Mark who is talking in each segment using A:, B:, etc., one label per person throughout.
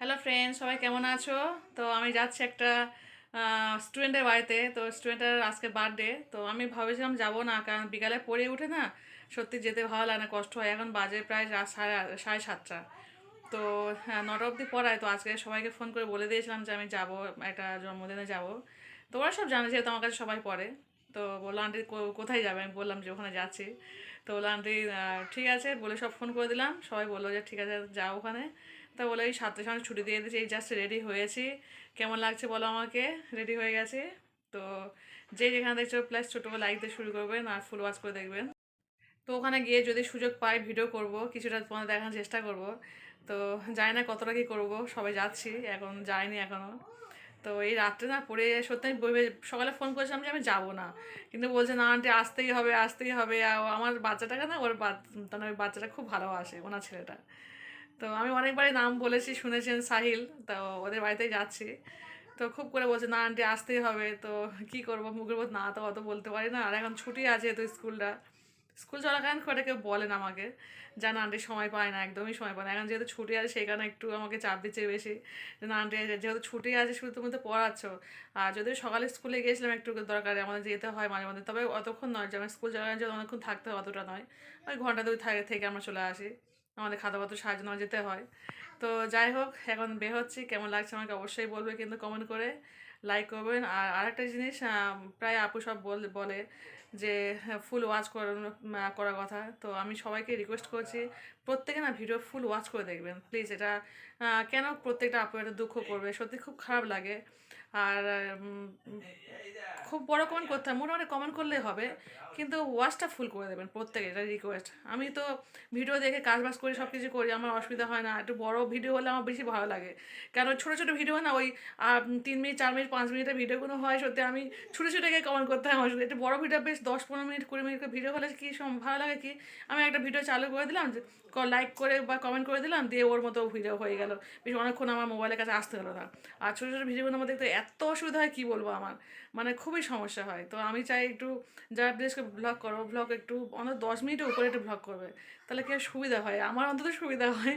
A: Hello friend সবাই কেমন আছো? তো আমি যাচ্ছি একটা স্টুডেন্টের বাড়িতে। তো স্টুডেন্টের আজকে বার্থডে তো আমি ভাবেছিলাম যাব না, কারণ বিকালে পড়ে উঠে না, সত্যি যেতে ভালো লাগে না, কষ্ট হয়। এখন বাজে প্রায় রাত সাড়ে সাড়ে সাতটা। তো হ্যাঁ নটা অবধি পড়ায়। তো আজকে সবাইকে ফোন করে বলে দিয়েছিলাম যে আমি যাব, একটা জন্মদিনে যাব। তো ওরা সব জানে, যেহেতু আমার কাছে সবাই পড়ে। তো বলল, আন্টি কোথায় যাবে? আমি বললাম যে ওখানে যাচ্ছি। তো বলল, আন্টি ঠিক আছে। বলে সব ফোন করে দিলাম। সবাই বলল যে, ঠিক আছে, যাও ওখানে। তা বলে এই সাতটার সময় ছুটি দিয়ে দিয়েছি, এই জাস্ট রেডি হয়েছি। কেমন লাগছে বলো আমাকে? রেডি হয়ে গেছে? তো যে যেখানে দেখছ প্লাস ছোটো লাইক দিয়ে শুরু করবেন আর ফুল ওয়াচ করে দেখবেন। তো ওখানে গিয়ে যদি সুযোগ পাই ভিডিও করব, কিছুটা তোমাদের দেখানোর চেষ্টা করব। তো জানি না কতটা কি করব, সবাই যাচ্ছি, এখন যাইনি এখনও তো এই রাত্রে না পড়ে সত্যি আমি ভেবে- সকালে ফোন করেছিলাম যে আমি যাব না। কিন্তু বলছে, না আন্টি আসতেই হবে আসতেই হবে। আমার বাচ্চাটাকে না ওর মানে ওই বাচ্চাটা খুব ভালোবাসে, ওনার ছেলেটা। তো আমি অনেকবারই নাম বলেছি, শুনেছেন সাহিল, তো ওদের বাড়িতেই যাচ্ছি। তো খুব করে বলছে, না, আন্টি, আসতেই হবে। তো কি করব, মুখের উপর না তো অত বলতে পারি না। আর এখন ছুটি আছে তো স্কুলটা। স্কুল চলাকালীন করে কেউ বলেন আমাকে যে, না, আন্টি, সময় পায় না, একদমই সময় পায় না। এখন যেহেতু ছুটি আছে, সেই কারণে একটু আমাকে চাপ দিচ্ছে বেশি না, আন্টি যেহেতু ছুটি আছে, শুধু তুমি তো পড়াচ্ছ। আর যদিও সকালে স্কুলে গিয়েছিলাম একটু দরকারে, আমাদের যেতে হয় মাঝে মাঝে তবে অতক্ষণ নয় যে, আমার স্কুল চলাকালীন যে অনেকক্ষণ থাকতে হয়, অতটা নয়। ওই ঘণ্টা দুই থেকে আমরা চলে আসি। আমাদের খাদ্যপত্র সাহায্য নেওয়া যেতে হয়। তো যাই হোক, এখন বের হচ্ছি। কেমন লাগছে আমাকে অবশ্যই বলবে কিন্তু কমেন্ট করে লাইক করবেন। আর আরেকটা জিনিস প্রায় আপু সব বল, বলে যে ফুল ওয়াচ করানো করার কথা। তো আমি সবাইকে রিকোয়েস্ট করছি প্রত্যেকে না ভিডিও ফুল ওয়াচ করে দেখবেন। প্লিজ এটা কেন প্রত্যেকটা আপু এটা দুঃখ করবে? সত্যি খুব খারাপ লাগে। আর খুব বড় কমেন্ট করতে হয়। মোটামুটি কমেন্ট করলেই হবে। কিন্তু ওয়াচটা ফুল করে দেবেন প্রত্যেকে, এটা রিকোয়েস্ট আমি তো ভিডিও দেখে কাজ বাজ করি সব কিছু করি, আমার অসুবিধা হয় না। একটু বড় ভিডিও হলে আমার বেশি ভালো লাগে। কারণ ছোটো ছোটো ভিডিও না, ওই তিন মিনিট, চার মিনিট, পাঁচ মিনিটের ভিডিওগুলো হয়? সত্যি আমি ছোটো ছোটো গিয়ে কমেন্ট করতে হয় আমার একটু বড় ভিডিও বেশ দশ পনেরো মিনিট, কুড়ি মিনিট ভিডিও হলে কি ভালো লাগে কি? আমি একটা ভিডিও চালু করে দিলাম যে লাইক করে বা কমেন্ট করে দিলাম, দিয়ে ওর মতো ভিডিও হয়ে গেল। বেশ অনেকক্ষণ আমার মোবাইলের কাছে আসতে হলো না। আর ছোটো ছোটো ভিডিওগুলো আমার দেখতে এত অসুবিধা হয়, কী বলব আমার? মানে খুবই সমস্যা হয়। তো আমি চাই একটু যারা প্লেসকে ব্লগ করো ব্লগ একটু অন্তত দশ মিনিটের উপরে একটু ব্লগ করবে। তাহলে কি সুবিধা হয়? আমার অন্তত সুবিধা হয়।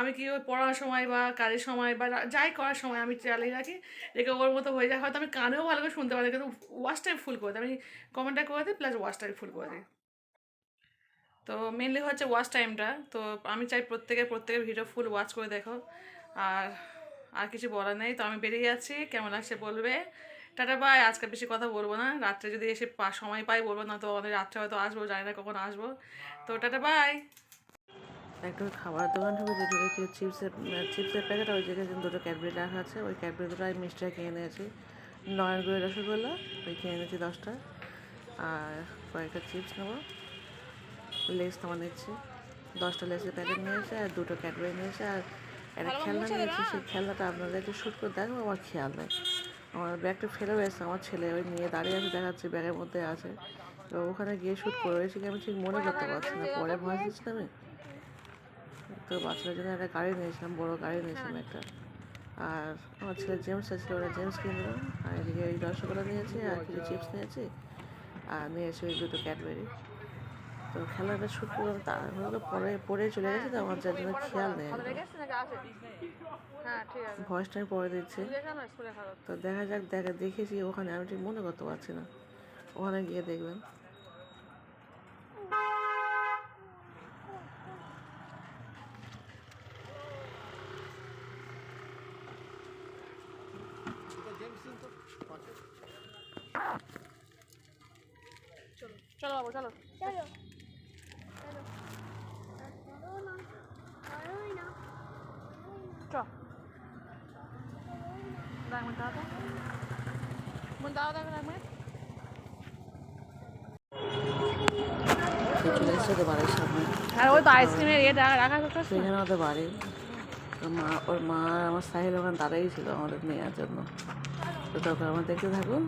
A: আমি কি ওই পড়ার সময় বা কাজের সময় বা যাই করার সময় আমি চালিয়ে রাখি রেখে ওর মতো হয়ে যায়। হয়তো আমি কানেও ভালো করে শুনতে পারি কিন্তু ওয়াশটাই ফুল করে দিই। আমি কমেন্টটা করে দিই প্লাস ওয়াশটাই ফুল করে দিই। তো মেনলি হচ্ছে ওয়াচ টাইমটা তো আমি চাই প্রত্যেকে প্রত্যেকের ভিডিও ফুল ওয়াচ করে দেখো। আর আর কিছু বলার নেই। তো আমি বেরিয়ে যাচ্ছি। কেমন লাগছে বলবে? টাটা বাই আজকে বেশি কথা বলব না। রাত্রে যদি এসে সময় পাই বলব না, তো আমাদের রাত্রে হয়তো আসব, জানি না কখন আসব। তো টাটা বাই একটা খাবার দোকান ঢুকে যে ঢুকে চিপসের চিপসের প্যাকেট ওই জায়গায় দুটো ক্যাডবেরি রাখা আছে। ওই ক্যাডবেরি দুটো আমি মিষ্টিটা কিনে নিয়েছি। নয়নগুড়ি রসগোল্লা, ওই কিনে নিয়েছি দশটা। আর কয়েকটা চিপস নেব। লেস তোমার নিচ্ছি দশটা লেসের প্যাকেট নিয়েছে আর দুটো ক্যাডবেরি নিয়েছে আর একটা খেলনা নিয়েছি সেই খেলনাটা আপনাদের একটু শ্যুট করে দেখো আমার খেয়াল নেই। আমার ব্যাগটা ফেলে রয়েছে আমার ছেলে ওই নিয়ে দাঁড়িয়ে আছে দেখাচ্ছে ব্যাগের মধ্যে আছে। তো ওখানে গিয়ে শ্যুট করে রয়েছে কি আমি ঠিক মনে করতে পারছি না পরে ভয় দিচ্ছিলাম আমি? তো বাচ্চাদের জন্য একটা গাড়ি নিয়েছিলাম বড় গাড়ি নিয়েছিলাম একটা। আর আমার ছেলে জেমস ছিল ওরা জেমস কিনে দিলাম আর এদিকে ওই রসগোল্লা নিয়েছি আর কিছু চিপস নিয়েছি আর নিয়েছি ওই দুটো ক্যাডবেরি। তো খেলাটা শুট করলাম, তারপরে পরে পরে চলে গেছে, তো আমার যার জন্য খেয়াল নেই ভয়েসটা আমি পরে দিচ্ছি। তো দেখা যাক, দেখা, দেখেছি ওখানে আমি ঠিক মনে করতে পারছি না। ওখানে গিয়ে দেখবেন।
B: চলো বাবু চলো
C: চলো চলো।
B: চ এক মিনিট মন দাও দাও এক
A: চলে এসেছে তো বাড়ির সামনে
B: আর ওই তো আইসক্রিমের ইয়ে রাখা
A: সেখানে ওদের বাড়ি তো মা ওর মা আমার সাহিল ওখানে দাঁড়াই ছিল আমাদের নেওয়ার জন্য তো তখন আমার দেখতে থাকুন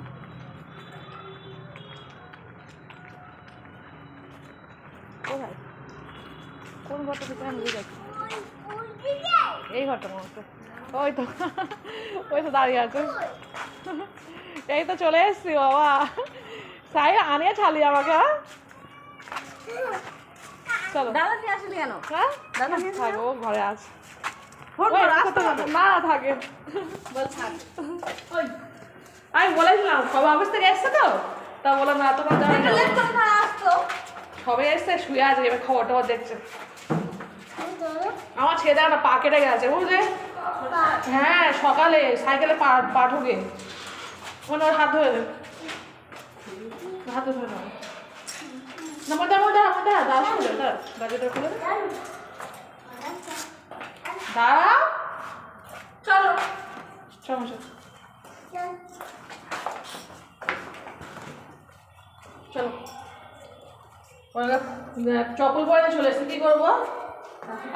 B: ঘরটা থেকে আমি যাচ্ছি। এই ঘরটা মনে হচ্ছে ওই তো ওই তো দাঁড়িয়ে আছে। এই তো চলে এসছি বাবা। সাই আনিয়ে ছালি আমাকে হ্যাঁ? চলো।
D: দাদা নিয়ে আসলি কেন?
B: হ্যাঁ? থাকো ঘরে আছে।
A: না, না থাকে। আমি বলেছিলাম সবাই অফিস থেকে এসছে তো? তা বললাম না তোমার। সবাই এসছে শুয়ে আছে এবার খবর টবর দেখছে। আমার ছেলে একটা পা কেটে গেছে বুঝলে? হ্যাঁ সকালে সাইকেলে পা পা ঢুকে। ওর হাত ধরে। হাত ধরে। না দাঁড়া শুনে দাঁড়া বাজেটা খুলে দাঁড়া। চলো। চলো চপ্পল পরে চলে এসছে কি করব?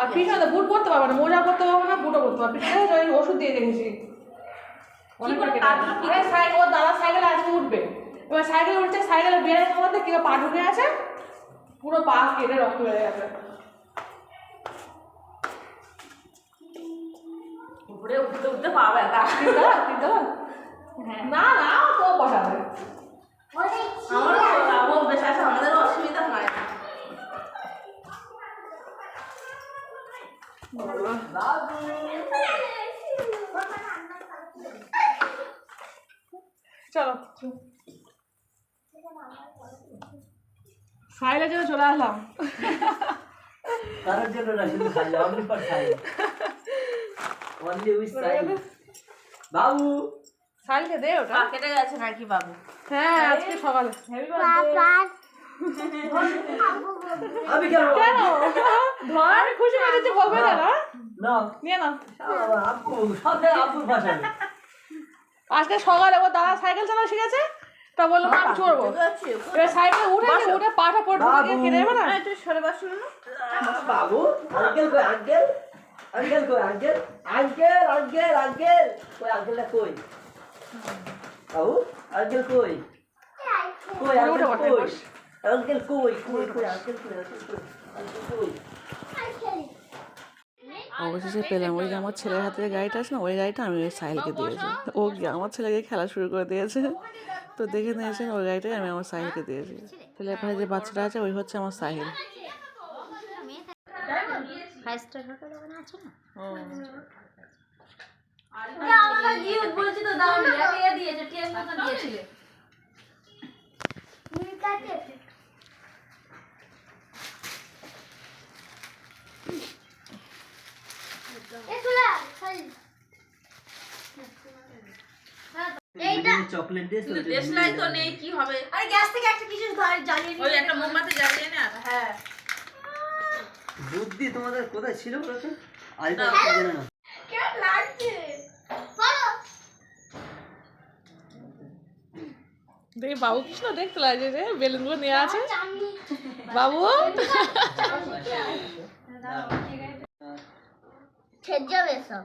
A: আর পিছনে বুট পরতে পারব না মোজা পরতে পারব না বুটও পরতে পারব পিছনে ওই ওষুধ দিয়ে দেখেছি সাইকেল ওর দাদা সাইকেলে আজকে উঠবে। এবার সাইকেল উঠছে সাইকেলে বেড়ে মধ্যে কি পা ঢুকে আছে পুরো পা কেটে রক্ত বেড়ে গেছে।
B: উপরে উঠতে উঠতে
A: দাদা না না তো বসাবে।
B: আমারও আমার বেশ আছে আমাদেরও অসুবিধা হয় না
A: চলো। সাইলে জন্য চলে আসলাম।
D: কারোর জন্য না শুধু খাইলে অনলি ফর খাইলে অনলি উইথ সাইল বাবু।
A: সাইলকে দে ওটা।
B: কেটে গেছে নাকি বাবু?
A: হ্যাঁ আজকে সকালে।
D: আমি কেন?
A: কেন? ধর। খুশি হয়ে গেছে বলবে না না
D: না।
A: নিয়ে নাও।
D: আপু জায়গায় আপুর ভাষা
A: আজকে সকালে ও দাদা সাইকেল চালানো শিখেছে? তা বলল আমি চড়বো। এবার সাইকেল উঠে উঠে পাটা পড়ে কেটে যাবে না?
B: একটু সরে বসো না।
D: বাবু আঙ্কেল কই আঙ্কেল? আঙ্কেল কই আঙ্কেল? Uncle uncle uncle. কই আঙ্কেলটা কই? বাবু আঙ্কেল কই? কই আঙ্কেল কই? আঙ্কেল কই কই কই আঙ্কেল কই আঙ্কেল কই আঙ্কেল কই
E: অবশেষে পেলাম ওই যে আমার ছেলের হাতে যে গাড়িটা আছে না ওই গাড়িটা আমি ওই সাহিলকে দিয়েছি। ও গিয়ে আমার ছেলেকে খেলা শুরু করে দিয়েছে। তো দেখে নিয়েছেন ওই গাড়িটাই আমি আমার সাহিলকে দিয়েছি। ছেলের পাশে যে বাচ্চাটা আছে ওই হচ্ছে আমার সাহিল।
F: ফাইভ স্টার হোটেল আছে না?
B: বলেছি তো দাও দিয়েছে টিএস মতো দিয়েছিলে
D: চকলেট দিয়ে
B: দেশলাই তো নেই কি হবে?
F: আরে গ্যাস থেকে একটা কিছু জ্বালিয়ে
B: ওই একটা মোমবাতি জ্বালিয়ে না হ্যাঁ।
D: বুদ্ধি তোমাদের কোথায় ছিল বলতো আজ তো জানো না।
F: কেমন লাগছে। বলো।
A: দেখি বাবু কৃষ্ণ দেখতে লাগছে যে বেলুনগুলো নিয়ে আছে। বাবু?
F: যাবে সব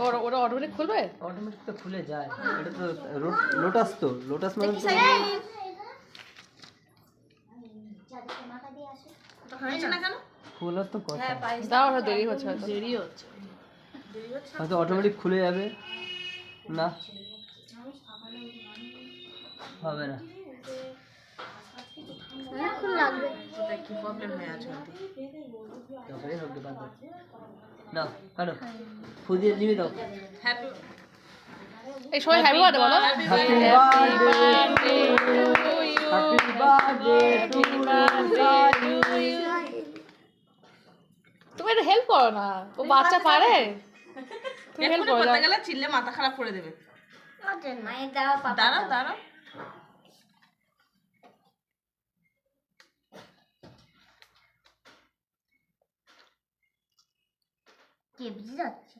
A: ওরা ওরা অটোমেটিক খুলবে?
D: অটোমেটিক তো খুলে যায়। এটা তো লোটাস তো। লোটাস মানে তো
B: হয়েছে না কেন?
D: খোলার তো কথা।
A: দাও ওটা দেরি হচ্ছে হয়তো। দেরি হচ্ছে।
D: হয়তো অটোমেটিক খুলে যাবে। না। হবে না।
F: অনেকক্ষণ লাগবে।
B: কি প্রবলেম হয়ে আছে?
D: তারপরে হবে বাদ দাও। না কাটো ফু দিয়ে নিবি দাও
B: হ্যাপি
A: এই সবাই হ্যাপি বার্থডে বলো।
D: হ্যাপি বার্থডে হ্যাপি বার্থডে
A: তুমি একটু হেল্প করো না। ও বাচ্চা পারে। তুমি হেল্প করো
B: করতে গেলে চিল্লে মাথা খারাপ করে দেবে। দাঁড়াও দাঁড়াও।
F: কেবজি যাচ্ছে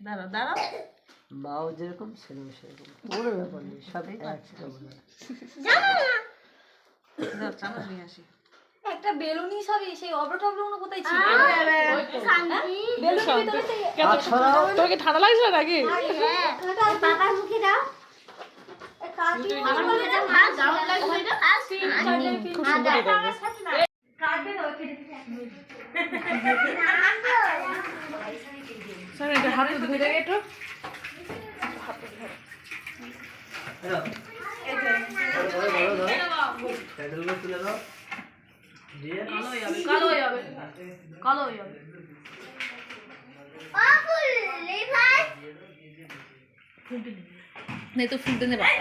B: দাঁড়াও দাঁড়াও
D: মাও যেরকম ছেলেও সেরকম কোনো ব্যাপার নেই সব
B: দাও, চামচ নিয়ে আসি
F: একটা বেলুন হিসাবে সেই অবর টবরগুলো কোথায় ছিল
C: শান্তি
F: বেলুনের ভিতরে সেই
D: হাত সরাও
B: তোর কি ঠান্ডা লাগছিল নাকি
C: হ্যাঁ বাবার মুখে দাও
B: খুব সুন্দর দেখবে
C: কাটবে না ওকে
B: স্যার এটা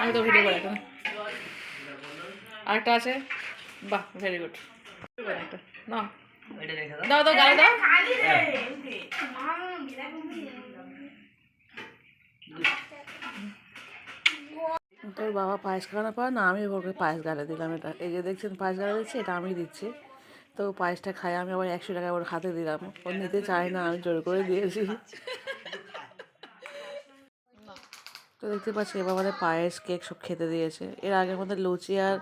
B: আমি করে আরেকটা আছে? বাহ ভেরি গুড না।
D: এটা রেখে দাও
B: দাও দাও গালে দাও
E: তোর বাবা পায়েস খাওয়ানোর পর না আমি ওকে পায়েস গালে দিলাম এটা এই যে দেখছেন পায়েস গালে দিচ্ছি এটা আমি দিচ্ছি তো পায়েসটা খাই আমি আবার একশো টাকা ওর হাতে দিলাম ও নিতে চায় না আমি জোর করে দিয়েছি তো দেখতে পাচ্ছি এবার আমাদের পায়েস কেক সব খেতে দিয়েছে। এর আগে আমাদের লুচি আর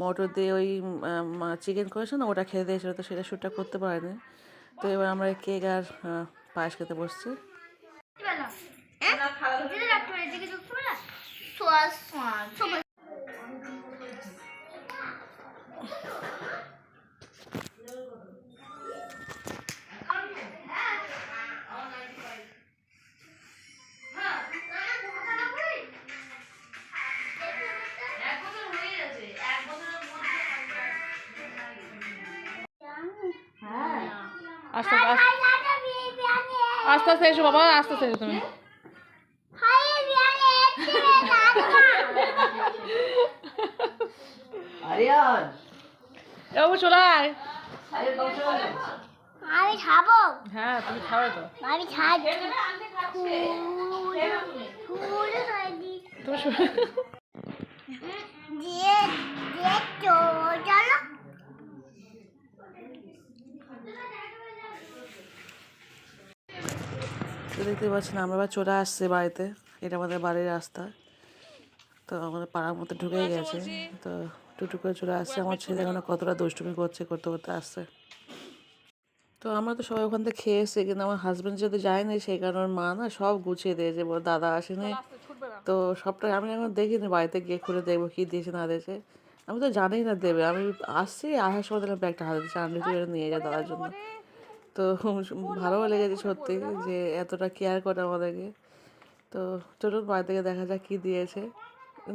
E: মটর দিয়ে ওই চিকেন করেছে না, ওটা খেতে দিয়েছিল, তো সেটা শ্যুটটা করতে পারেনি। তো এবার আমরা কেক আর পায়েস খেতে বসছি।
B: আস্তে আস্তে আস্তে। আস্তে এসো বাবা আস্তে আস্তে এসো তুমি। বাবু চলে আয়।
C: আমি খাব।
B: হ্যাঁ তুমি খাবে তো।
C: আমি খাব
B: তুমি শু-
C: দিয়ে দিয়ে চলো
E: তো দেখতে পাচ্ছেন আমরা আবার চলে আসছে বাড়িতে। এটা আমাদের বাড়ির রাস্তা। তো আমাদের পাড়ার মধ্যে ঢুকে গেছে। তো টুটু করে চলে আসছে। আমার ছেলে এখানে কতটা দুষ্টুমি করছে করতে করতে আসছে। তো আমরা তো সবাই ওখান থেকে খেয়ে এসেছি কিন্তু আমার হাজব্যান্ড যেহেতু যায়নি সেই কারণে ওর মা না সব গুছিয়ে দিয়েছে বলে দাদা আসেনি। তো সবটা আমি এখন দেখিনি বাড়িতে গিয়ে খুলে দেখব কী দিয়েছে না দিয়েছে। আমি তো জানিই না দেবে। আমি আসছি আসার সময় দেখলাম ব্যাগটা হাতে দিচ্ছে তুই নিয়ে যায় দাদার জন্য। তো ভালো লেগেছে সত্যি যে এতটা কেয়ার করে আমাদেরকে। তো চলুন বাড়ি থেকে দেখা যাক কী দিয়েছে।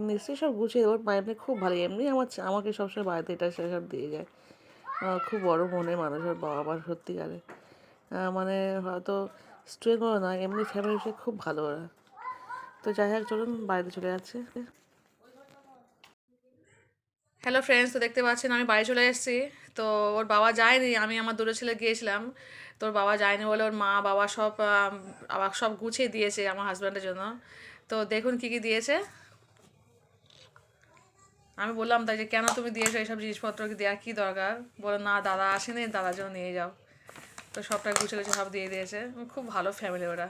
E: নিশ্চয়ই সব গুছিয়ে ওর মা এমনি খুব ভালো, এমনি আমার আমাকে সবসময় বাড়িতে এটা সেসব দিয়ে যায়। খুব বড় মনের মানুষের বাবা মা সত্যিকারে। মানে হয়তো স্টুডেন্ট বলো না, এমনি ফ্যামিলি সে খুব ভালো ওরা। তো যাই হোক, চলুন বাড়িতে চলে যাচ্ছে
A: হ্যালো ফ্রেন্ডস তো দেখতে পাচ্ছেন আমি বাড়ি চলে এসেছি। তো ওর বাবা যায়নি, আমি আমার দুটো ছেলে গিয়েছিলাম, তোর বাবা যায়নি বলে ওর মা, বাবা সব আবার সব গুছিয়ে দিয়েছে আমার হাজব্যান্ডের জন্য। তো দেখুন কী কী দিয়েছে। আমি বললাম তাই যে, কেন তুমি দিয়েছ এইসব জিনিসপত্র? কি দেওয়া কী দরকার? বলে, না, দাদা আসেনি, দাদার জন্য নিয়ে যাও। তো সবটা গুছিয়ে গুছিয়ে সব দিয়ে দিয়েছে। খুব ভালো ফ্যামিলি ওরা।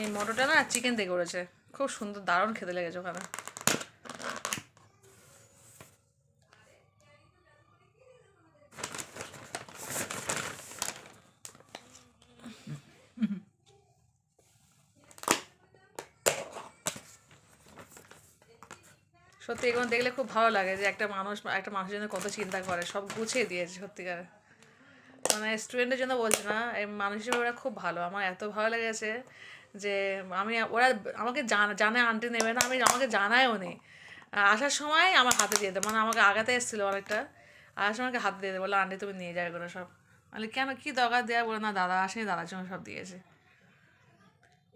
A: এই মটরটা না চিকেন দিয়ে করেছে। খুব সুন্দর, দারুণ খেতে লেগেছে ওখানে। সত্যি এগুলো দেখলে খুব ভালো লাগে যে একটা মানুষ, একটা মানুষের জন্য কত চিন্তা করে, সব গুছিয়ে দিয়েছে সত্যিকার। মানে স্টুডেন্টের জন্য বলছি না, এই মানুষ হিসেবে ওরা খুব ভালো। আমার এত ভালো লেগেছে যে আমি, ওরা আমাকে জানা, জানে আনতে নেবে না, আমি, আমাকে জানায়ও নেই। আসার সময় আমার হাতে দিয়ে দেয় মানে আমাকে আগাতে এসেছিল অনেকটা। আসার সময় আমাকে হাতে দিয়ে দেয় বলে আন্টি, তুমি নিয়ে যাও এগুলো সব। মানে কেন? কী দরকার? দেওয়া বলে, না, দাদা আসেনি, দাদার জন্য সব দিয়েছে।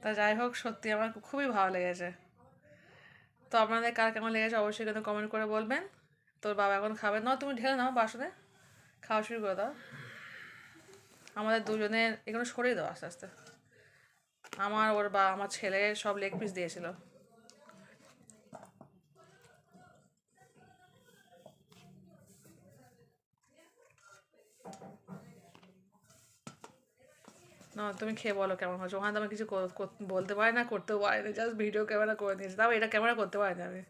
A: তা যাই হোক, সত্যি আমার খুবই ভালো লেগেছে। তো আপনাদের কার কেমন লেগেছে অবশ্যই কিন্তু কমেন্ট করে বলবেন। তোর বাবা এখন খাবে। না তুমি ঢেলে নাও বাসনে। খাওয়া শুরু করে দাও। আমাদের দুজনের এখানে সরিয়ে দাও আস্তে আস্তে। আমার ওর বা, আমার ছেলে সব লেগ পিস দিয়েছিল। না, তুমি খেয়ে বলো কেমন হয়েছে ওখানে তো আমি কিছু বলতে পারি না, করতেও পারি না জাস্ট ভিডিও ক্যামেরা করে নিয়েছি তাও এটা ক্যামেরা করতে পারি না। আমি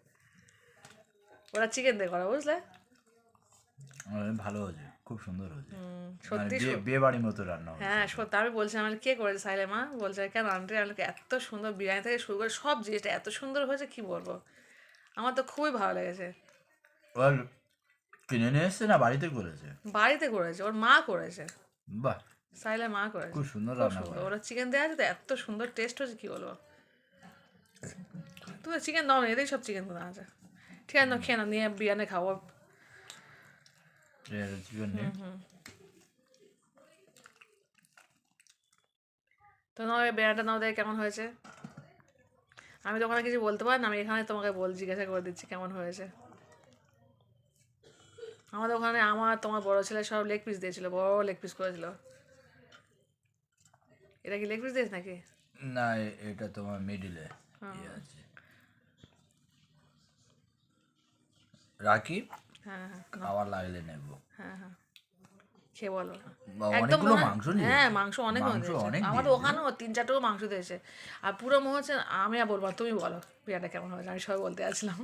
A: ওরা চিকেন দিয়ে করা, বুঝলে?
G: ভালো হয়েছে। খুব সুন্দর হয়েছে। মানে
A: সত্যি
G: বিয়ে বাড়ির মতো রান্না
A: হ্যাঁ সত্যি আমি বলছিলাম আমি কে করেছে সাইলে মা? বলছে কেন আন্টি আমি বলি, এত সুন্দর বিরিয়ানি থেকে শুরু করে সব জিনিসটা এত সুন্দর হয়েছে কি বলব? আমার তো খুবই ভালো লেগেছে।
G: ওর কিনে নিয়ে এসছে না বাড়িতে করেছে?
A: বাড়িতে করেছে ওর মা করেছে।
G: বাহ।
A: সাইলে মা করেছে।
G: খুব সুন্দর রান্না করে
A: ওরা চিকেন দেওয়া আছে তো এত সুন্দর টেস্ট হচ্ছে কি বলব? তুমি চিকেন দাও এদের সব চিকেন দেওয়া আছে। ঠিক আছে না খেয়ে না নিয়ে বিরিয়ানি খাব।
G: চিকেন নিয়ে
A: তো তোমার বিরিয়ানিটা নাও দেয় কেমন হয়েছে? আমি তো ওখানে কিছু বলতে পারি না আমি এখানে তোমাকে বল জিজ্ঞাসা করে দিচ্ছি কেমন হয়েছে। আমাদের ওখানে আমার তোমার বড় ছেলে সব লেগ পিস দিয়েছিল বড় লেগ পিস করেছিল। এটা কি লেগ পিস দিয়েছে নাকি?
G: না এটা তোমার মিডিলে আছে।
A: হ্যাঁ হ্যাঁ
G: লাগলে নেব।
A: হ্যাঁ হ্যাঁ। বলো।
G: অনেকগুলো মাংস
A: হ্যাঁ মাংস অনেক আমাদের ওখানেও তিন চারটেও মাংস দিয়েছে। আর পুরো মনে হচ্ছে আমি আর বলব তুমি বলো। বিরিয়ানিটা কেমন হয়েছে? আমি সবাই বলতে আসলাম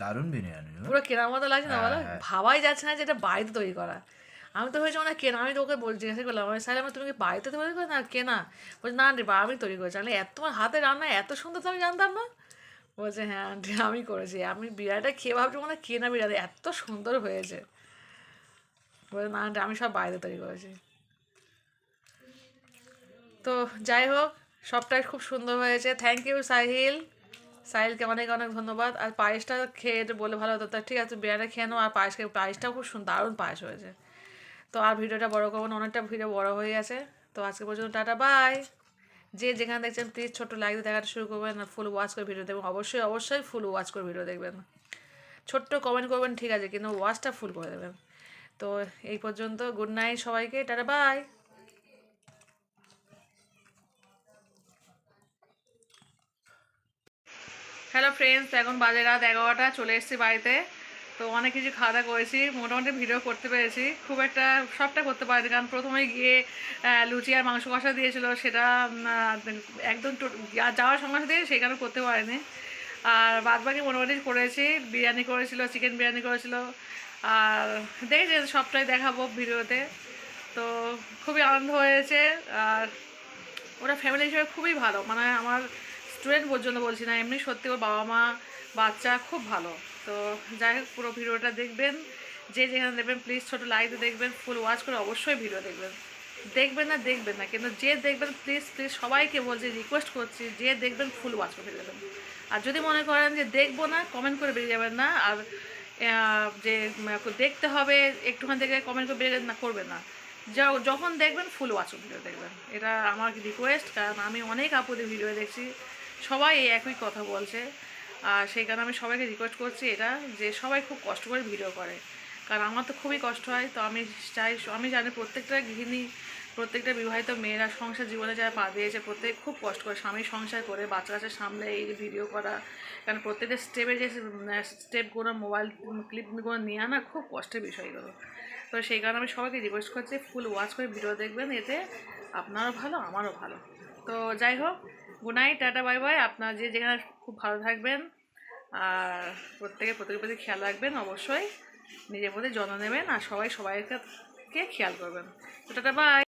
G: দারুণ বিরিয়ানি
A: পুরো কেনার মতো লাগছে না বলো। ভাবাই যাচ্ছে না যে এটা বাড়িতে তৈরি করা। আমি তো হয়েছে মানে কেনা আমি তো ওকে বল জিজ্ঞাসা করলাম। আমি স্যার আমি তুমি কি বাড়িতে তৈরি করে না কেনা। বলছে না রে বা আমি তৈরি করেছি। আমি এত হাতে রান্না এত সুন্দর তো আমি জানতাম না। বলছে হ্যাঁ আন্টি, আমি করেছি। আমি বিরিয়ানিটা খেয়ে ভাবছি মানে কে না বিরিয়ানি এত সুন্দর হয়েছে। বলে না, আন্টি, আমি সব বাইরে তৈরি করেছি। তো যাই হোক, সবটাই খুব সুন্দর হয়েছে। Thank you Sahil. সাহিলকে অনেক অনেক ধন্যবাদ। আর পায়েসটা খেয়ে বলে ভালো হতো, তা ঠিক আছে বিরিয়ানি খেয়ে নাও। আর পায়েস পায়েসটাও খুব সুন্দর দারুণ পায়েস হয়েছে। তো আর ভিডিওটা বড় করব অনেকটা ভিডিও বড় হয়ে গেছে। তো আজকে পর্যন্ত টাটা, বাই। যে যেখানে দেখছেন প্লিজ ছোট্ট লাইক দিয়ে দেখাটা শুরু করবেন আর ফুল ওয়াচ করে ভিডিও দেখবেন। অবশ্যই অবশ্যই ফুল ওয়াচ করে ভিডিও দেখবেন। ছোট্ট কমেন্ট করবেন, ঠিক আছে, কিন্তু ওয়াচটা ফুল করে দেবেন। তো এই পর্যন্ত গুড নাইট সবাইকে, টাটা বাই হ্যালো ফ্রেন্ডস এখন বাজে রাত এগারোটা, চলে এসেছি বাড়িতে। তো অনেক কিছু খাওয়া দাওয়া করেছি, মোটামুটি ভিডিও করতে পেরেছি। খুব একটা সবটা করতে পারিনি, কারণ প্রথমে গিয়ে লুচি আর মাংস কষা দিয়েছিল, সেটা একদম যাওয়ার সঙ্গে সাথে সেখানে করতে পারিনি। আর বাদ বাকি মোটামুটি করেছি, বিরিয়ানি করেছিল চিকেন বিরিয়ানি করেছিল। আর দেখেছি সবটাই দেখাবো ভিডিওতে। তো খুবই আনন্দ হয়েছে, আর ওরা ফ্যামিলি হিসেবে খুবই ভালো। মানে আমার স্টুডেন্ট পর্যন্ত বলছি না, এমনি সত্যি ওর বাবা মা বাচ্চা খুব ভালো। তো যাই হোক, পুরো ভিডিওটা দেখবেন। যে যেখানে দেখবেন প্লিজ ছোটো দিয়ে দেখবেন ফুল ওয়াচ করে অবশ্যই ভিডিও দেখবেন। দেখবেন না দেখবেন না, কিন্তু যে দেখবেন প্লিজ প্লিজ সবাইকে বলছি রিকোয়েস্ট করছি, যে দেখবেন ফুল ওয়াচ করে দেখবেন আর যদি মনে করেন যে দেখব না কমেন্ট করে বেরিয়ে যাবেন না। আর যে দেখতে হবে, একটুখানি থেকে কমেন্ট করে বেরিয়ে না, করবেন না। যখন দেখবেন ফুল ওয়াচ ভিডিও দেখবেন। এটা আমার রিকোয়েস্ট কারণ আমি অনেক আপুদের ভিডিও দেখছি। সবাই একই কথা বলছে। আর সেই কারণে আমি সবাইকে রিকোয়েস্ট করছি এটা, যে সবাই খুব কষ্ট করে ভিডিও করে। কারণ আমার তো খুবই কষ্ট হয়, তো আমি চাই, আমি জানি প্রত্যেকটা গৃহিণী, প্রত্যেকটা বিবাহিত মেয়েরা সংসার জীবনে যারা পা দিয়েছে, প্রত্যেক খুব কষ্ট করে স্বামী সংসার করে, বাচ্চা কাচ্চা সামলে এই ভিডিও করা। কারণ প্রত্যেকটা স্টেপে যে স্টেপগুলো মোবাইল ক্লিপগুলো নিয়ে আনা খুব কষ্টের বিষয়গুলো তো সেই কারণে আমি সবাইকে রিকোয়েস্ট করছি ফুল ওয়াচ করে ভিডিও দেখবেন, এতে আপনারও ভালো, আমারও ভালো। তো যাই হোক good night, tata, bye bye. আপনার যে যেখানে খুব ভালো থাকবেন, আর প্রত্যেকে প্রত্যেকের প্রতি খেয়াল রাখবেন অবশ্যই। নিজের প্রতি যত্ন নেবেন আর সবাই সবাইকে খেয়াল করবেন। তো টাটা, বাই।